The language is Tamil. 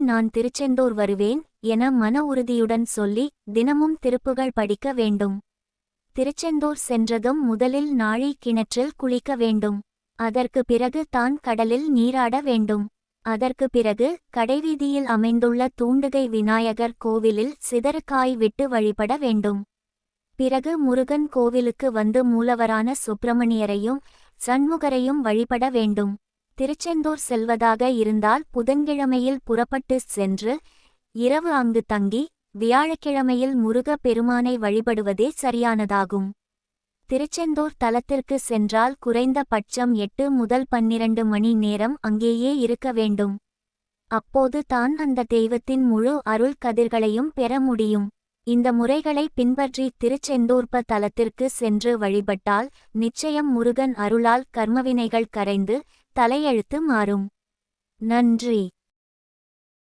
நான் திருச்செந்தூர் வருவேன் என மன உறுதியுடன் சொல்லி தினமும் திருப்புகள் படிக்க வேண்டும். திருச்செந்தூர் சென்றதும் முதலில் நாழி கிணற்றில் குளிக்க வேண்டும். அதற்கு பிறகு தான் கடலில் நீராட வேண்டும். அதற்கு பிறகு கடைவீதியில் அமைந்துள்ள தூண்டுகை விநாயகர் கோவிலில் சிதறுக்காய் விட்டு வழிபட வேண்டும். பிறகு முருகன் கோவிலுக்கு வந்து மூலவரான சுப்பிரமணியரையும் சண்முகரையும் வழிபட வேண்டும். திருச்செந்தூர் செல்வதாக இருந்தால் புதன்கிழமையில் புறப்பட்டு சென்று இரவு அங்கு தங்கி வியாழக்கிழமையில் முருக பெருமானை வழிபடுவதே சரியானதாகும். திருச்செந்தூர் தலத்திற்கு சென்றால் குறைந்த பட்சம் எட்டு முதல் பன்னிரண்டு மணி நேரம் அங்கேயே இருக்க வேண்டும். அப்போது தான் அந்த தெய்வத்தின் முழு அருள் கதிர்களையும் பெற முடியும். இந்த முறைகளை பின்பற்றி திருச்செந்தூர்ப தலத்திற்கு சென்று வழிபட்டால் நிச்சயம் முருகன் அருளால் கர்மவினைகள் கரைந்து தலையெழுத்து மாறும். நன்றி.